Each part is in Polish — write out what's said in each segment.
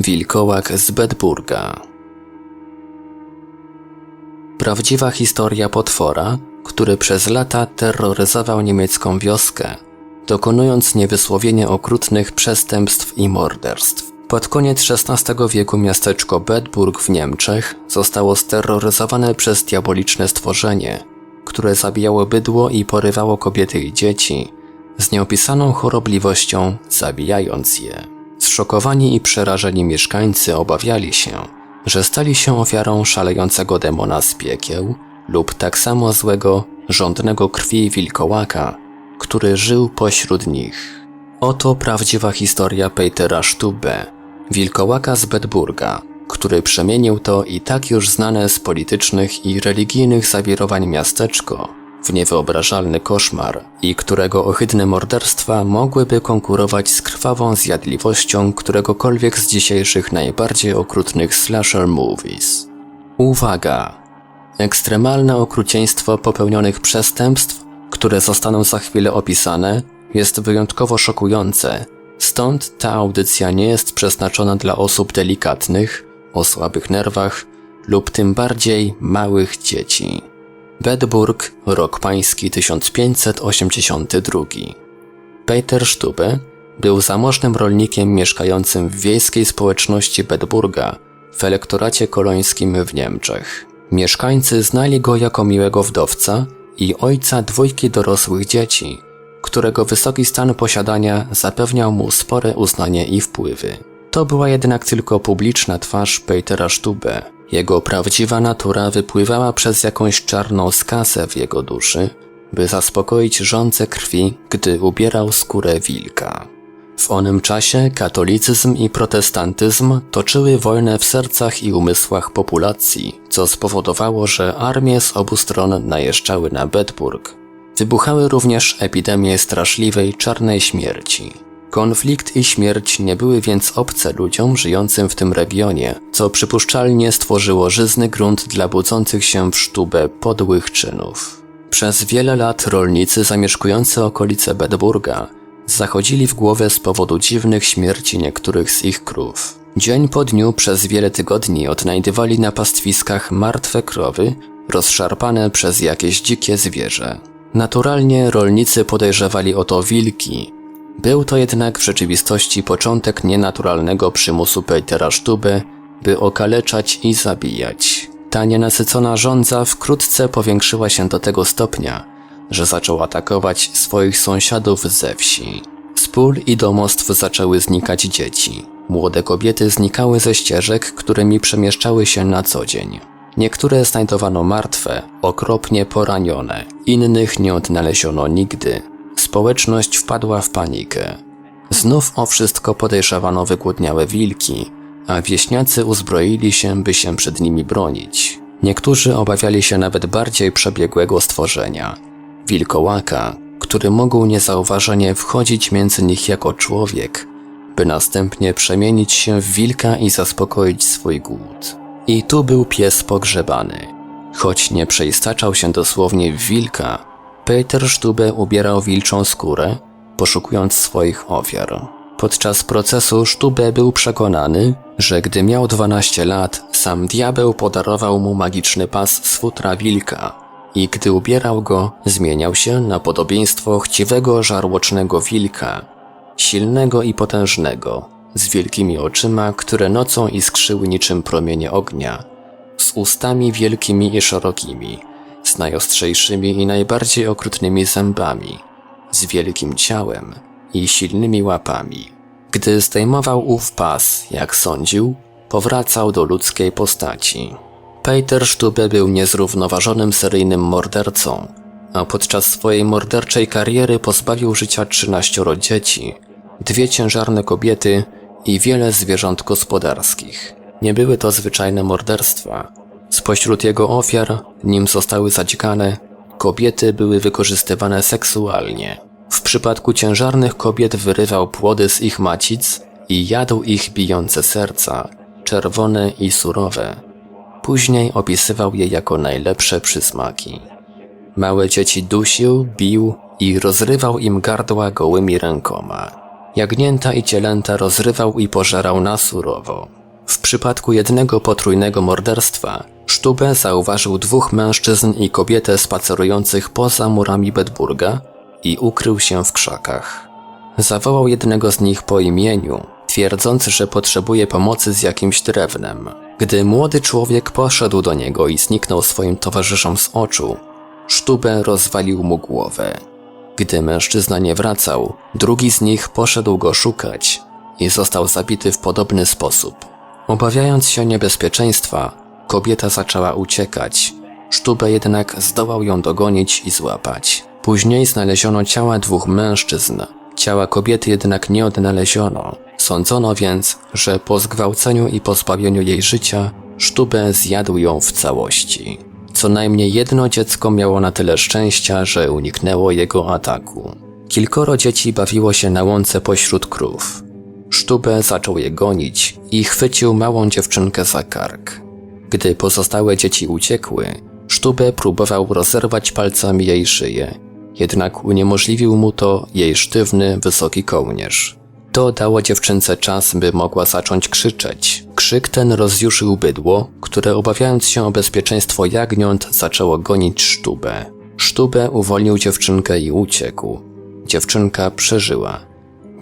Wilkołak z Bedburga Prawdziwa historia potwora, który przez lata terroryzował niemiecką wioskę, dokonując niewysłowienie okrutnych przestępstw i morderstw. Pod koniec XVI wieku miasteczko Bedburg w Niemczech zostało steroryzowane przez diaboliczne stworzenie, które zabijało bydło i porywało kobiety i dzieci, z nieopisaną chorobliwością zabijając je. Zszokowani i przerażeni mieszkańcy obawiali się, że stali się ofiarą szalejącego demona z piekieł lub tak samo złego, żądnego krwi wilkołaka, który żył pośród nich. Oto prawdziwa historia Petera Stube, wilkołaka z Bedburga, który przemienił to i tak już znane z politycznych i religijnych zawirowań miasteczko w niewyobrażalny koszmar i którego ohydne morderstwa mogłyby konkurować z krwawą zjadliwością któregokolwiek z dzisiejszych najbardziej okrutnych slasher movies. Uwaga! Ekstremalne okrucieństwo popełnionych przestępstw, które zostaną za chwilę opisane, jest wyjątkowo szokujące, stąd ta audycja nie jest przeznaczona dla osób delikatnych, o słabych nerwach lub tym bardziej małych dzieci. Bedburg, rok pański 1582. Peter Stube był zamożnym rolnikiem mieszkającym w wiejskiej społeczności Bedburga w elektoracie kolońskim w Niemczech. Mieszkańcy znali go jako miłego wdowca i ojca dwójki dorosłych dzieci, którego wysoki stan posiadania zapewniał mu spore uznanie i wpływy. To była jednak tylko publiczna twarz Petera Stube. Jego prawdziwa natura wypływała przez jakąś czarną skasę w jego duszy, by zaspokoić żądze krwi, gdy ubierał skórę wilka. W onym czasie katolicyzm i protestantyzm toczyły wojnę w sercach i umysłach populacji, co spowodowało, że armie z obu stron najeżdżały na Bedburg. Wybuchały również epidemie straszliwej czarnej śmierci. Konflikt i śmierć nie były więc obce ludziom żyjącym w tym regionie, co przypuszczalnie stworzyło żyzny grunt dla budzących się w sztubę podłych czynów. Przez wiele lat rolnicy zamieszkujący okolice Bedburga zachodzili w głowę z powodu dziwnych śmierci niektórych z ich krów. Dzień po dniu przez wiele tygodni odnajdywali na pastwiskach martwe krowy, rozszarpane przez jakieś dzikie zwierzę. Naturalnie rolnicy podejrzewali o to wilki. Był to jednak w rzeczywistości początek nienaturalnego przymusu Petera Sztuby, by okaleczać i zabijać. Ta nienasycona żądza wkrótce powiększyła się do tego stopnia, że zaczął atakować swoich sąsiadów ze wsi. Z pól i domostw zaczęły znikać dzieci. Młode kobiety znikały ze ścieżek, którymi przemieszczały się na co dzień. Niektóre znajdowano martwe, okropnie poranione, innych nie odnaleziono nigdy. Społeczność wpadła w panikę. Znów o wszystko podejrzewano wygłodniałe wilki, a wieśniacy uzbroili się, by się przed nimi bronić. Niektórzy obawiali się nawet bardziej przebiegłego stworzenia wilkołaka, który mógł niezauważenie wchodzić między nich jako człowiek, by następnie przemienić się w wilka i zaspokoić swój głód. I tu był pies pogrzebany. Choć nie przeistaczał się dosłownie w wilka, Peter Stube ubierał wilczą skórę, poszukując swoich ofiar. Podczas procesu Stube był przekonany, że gdy miał 12 lat, sam diabeł podarował mu magiczny pas z futra wilka i gdy ubierał go, zmieniał się na podobieństwo chciwego żarłocznego wilka, silnego i potężnego, z wielkimi oczyma, które nocą iskrzyły niczym promienie ognia, z ustami wielkimi i szerokimi, z najostrzejszymi i najbardziej okrutnymi zębami, z wielkim ciałem i silnymi łapami. Gdy zdejmował ów pas, jak sądził, powracał do ludzkiej postaci. Peter Stube był niezrównoważonym seryjnym mordercą, a podczas swojej morderczej kariery pozbawił życia 13 dzieci, dwie ciężarne kobiety i wiele zwierząt gospodarskich. Nie były to zwyczajne morderstwa. Spośród jego ofiar, nim zostały zadzikane, kobiety były wykorzystywane seksualnie. W przypadku ciężarnych kobiet wyrywał płody z ich macic i jadł ich bijące serca, czerwone i surowe. Później opisywał je jako najlepsze przysmaki. Małe dzieci dusił, bił i rozrywał im gardła gołymi rękoma. Jagnięta i cielęta rozrywał i pożerał na surowo. W przypadku jednego potrójnego morderstwa Sztube zauważył dwóch mężczyzn i kobietę spacerujących poza murami Bedburga i ukrył się w krzakach. Zawołał jednego z nich po imieniu, twierdząc, że potrzebuje pomocy z jakimś drewnem. Gdy młody człowiek poszedł do niego i zniknął swoim towarzyszom z oczu, Sztube rozwalił mu głowę. Gdy mężczyzna nie wracał, drugi z nich poszedł go szukać i został zabity w podobny sposób. Obawiając się niebezpieczeństwa, kobieta zaczęła uciekać. Sztube jednak zdołał ją dogonić i złapać. Później znaleziono ciała dwóch mężczyzn. Ciała kobiety jednak nie odnaleziono. Sądzono więc, że po zgwałceniu i pozbawieniu jej życia, Sztube zjadł ją w całości. Co najmniej jedno dziecko miało na tyle szczęścia, że uniknęło jego ataku. Kilkoro dzieci bawiło się na łące pośród krów. Sztube zaczął je gonić i chwycił małą dziewczynkę za kark. Gdy pozostałe dzieci uciekły, Sztube próbował rozerwać palcami jej szyję, jednak uniemożliwił mu to jej sztywny, wysoki kołnierz. To dało dziewczynce czas, by mogła zacząć krzyczeć. Krzyk ten rozjuszył bydło, które obawiając się o bezpieczeństwo jagniąt zaczęło gonić Sztubę. Sztubę uwolnił dziewczynkę i uciekł. Dziewczynka przeżyła.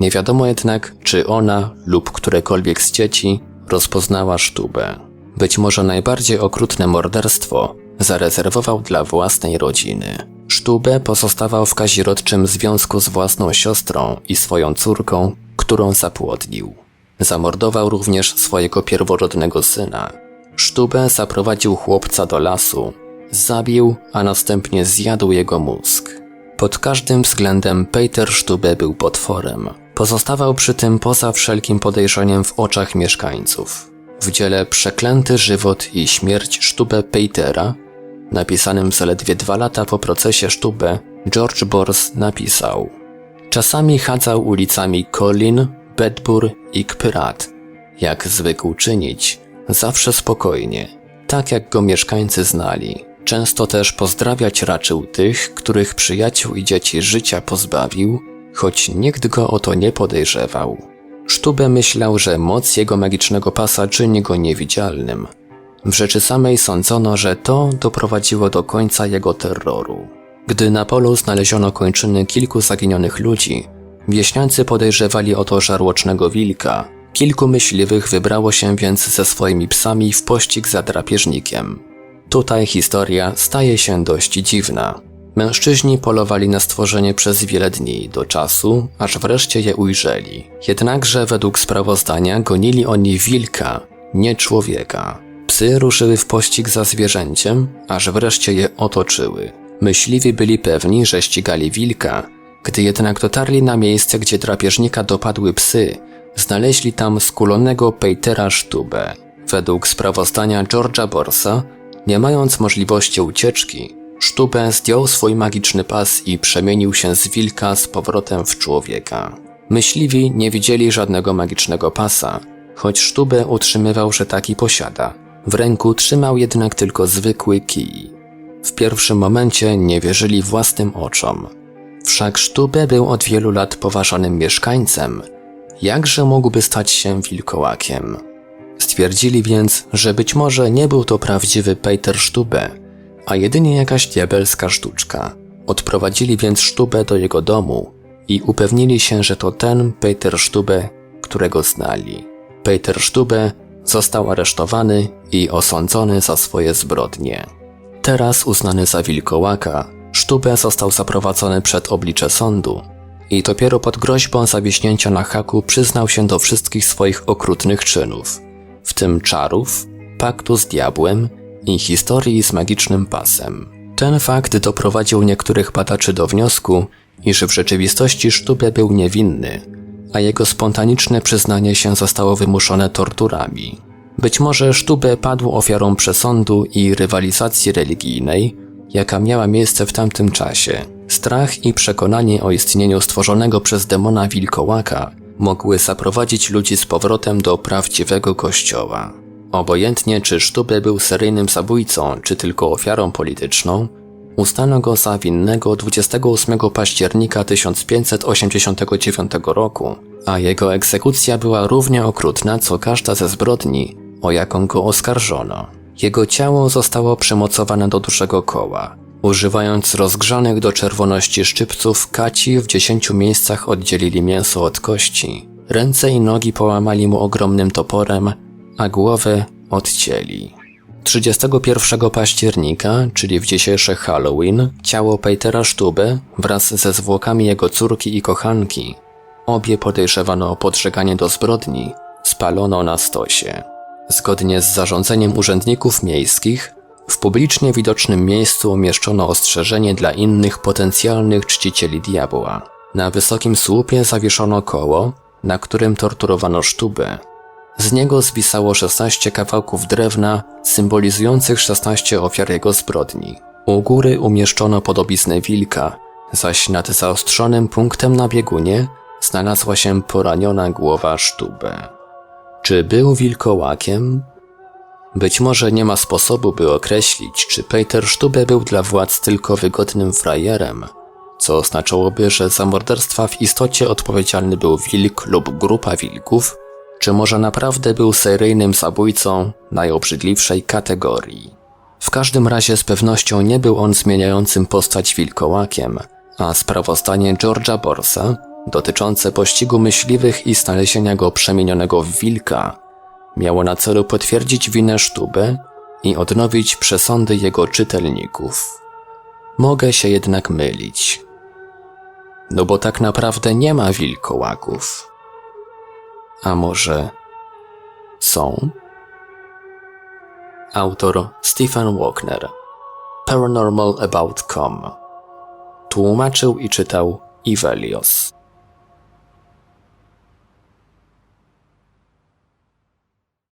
Nie wiadomo jednak, czy ona lub którekolwiek z dzieci rozpoznała Sztubę. Być może najbardziej okrutne morderstwo zarezerwował dla własnej rodziny. Sztubę pozostawał w kazirodczym związku z własną siostrą i swoją córką, którą zapłodnił. Zamordował również swojego pierworodnego syna. Sztubę zaprowadził chłopca do lasu, zabił, a następnie zjadł jego mózg. Pod każdym względem Peter Sztube był potworem. Pozostawał przy tym poza wszelkim podejrzeniem w oczach mieszkańców. W dziele Przeklęty żywot i śmierć Sztube Petera, napisanym zaledwie dwa lata po procesie Sztube, George Bors napisał Czasami chadzał ulicami Colin, Bedbur i Kpyrat, jak zwykł czynić, zawsze spokojnie, tak jak go mieszkańcy znali. Często też pozdrawiać raczył tych, których przyjaciół i dzieci życia pozbawił, choć nikt go o to nie podejrzewał. Sztube myślał, że moc jego magicznego pasa czyni go niewidzialnym. W rzeczy samej sądzono, że to doprowadziło do końca jego terroru. Gdy na polu znaleziono kończyny kilku zaginionych ludzi, wieśniacy podejrzewali o to żarłocznego wilka. Kilku myśliwych wybrało się więc ze swoimi psami w pościg za drapieżnikiem. Tutaj historia staje się dość dziwna. Mężczyźni polowali na stworzenie przez wiele dni, do czasu, aż wreszcie je ujrzeli. Jednakże według sprawozdania gonili oni wilka, nie człowieka. Psy ruszyły w pościg za zwierzęciem, aż wreszcie je otoczyły. Myśliwi byli pewni, że ścigali wilka, gdy jednak dotarli na miejsce, gdzie drapieżnika dopadły psy, znaleźli tam skulonego Petera Sztubę. Według sprawozdania George'a Borsa, nie mając możliwości ucieczki, Sztubę zdjął swój magiczny pas i przemienił się z wilka z powrotem w człowieka. Myśliwi nie widzieli żadnego magicznego pasa, choć Sztubę utrzymywał, że taki posiada. W ręku trzymał jednak tylko zwykły kij. W pierwszym momencie nie wierzyli własnym oczom. Wszak Sztubę był od wielu lat poważanym mieszkańcem. Jakże mógłby stać się wilkołakiem? Stwierdzili więc, że być może nie był to prawdziwy Peter Sztubę, a jedynie jakaś diabelska sztuczka. Odprowadzili więc Sztubę do jego domu i upewnili się, że to ten Peter Sztubę, którego znali. Peter Sztubę został aresztowany i osądzony za swoje zbrodnie. Teraz uznany za wilkołaka, Sztubę został zaprowadzony przed oblicze sądu i dopiero pod groźbą zawiśnięcia na haku przyznał się do wszystkich swoich okrutnych czynów, w tym czarów, paktu z diabłem i historii z magicznym pasem. Ten fakt doprowadził niektórych badaczy do wniosku, iż w rzeczywistości Sztubę był niewinny, a jego spontaniczne przyznanie się zostało wymuszone torturami. Być może Sztubę padł ofiarą przesądu i rywalizacji religijnej, jaka miała miejsce w tamtym czasie. Strach i przekonanie o istnieniu stworzonego przez demona wilkołaka mogły zaprowadzić ludzi z powrotem do prawdziwego kościoła. Obojętnie czy Sztubę był seryjnym zabójcą, czy tylko ofiarą polityczną, Uznano go za winnego 28 października 1589 roku, a jego egzekucja była równie okrutna co każda ze zbrodni, o jaką go oskarżono. Jego ciało zostało przymocowane do dużego koła. Używając rozgrzanych do czerwoności szczypców, kaci w dziesięciu miejscach oddzielili mięso od kości. Ręce i nogi połamali mu ogromnym toporem, a głowy odcięli. 31 października, czyli w dzisiejszy Halloween, ciało Petera Sztuby wraz ze zwłokami jego córki i kochanki, obie podejrzewano o podżeganie do zbrodni, spalono na stosie. Zgodnie z zarządzeniem urzędników miejskich, w publicznie widocznym miejscu umieszczono ostrzeżenie dla innych potencjalnych czcicieli diabła. Na wysokim słupie zawieszono koło, na którym torturowano sztubę. Z niego zwisało 16 kawałków drewna symbolizujących 16 ofiar jego zbrodni. U góry umieszczono podobiznę wilka, zaś nad zaostrzonym punktem na biegunie znalazła się poraniona głowa sztubę. Czy był wilkołakiem? Być może nie ma sposobu, by określić, czy Peter Sztube był dla władz tylko wygodnym frajerem, co oznaczałoby, że za morderstwa w istocie odpowiedzialny był wilk lub grupa wilków, czy może naprawdę był seryjnym zabójcą najobrzydliwszej kategorii. W każdym razie z pewnością nie był on zmieniającym postać wilkołakiem, a sprawozdanie George'a Borsa dotyczące pościgu myśliwych i znalezienia go przemienionego w wilka miało na celu potwierdzić winę Sztuby i odnowić przesądy jego czytelników. Mogę się jednak mylić. No bo tak naprawdę nie ma wilkołaków. A może są? Autor Stephen Walkner paranormalabout.com Tłumaczył i czytał Ivelios.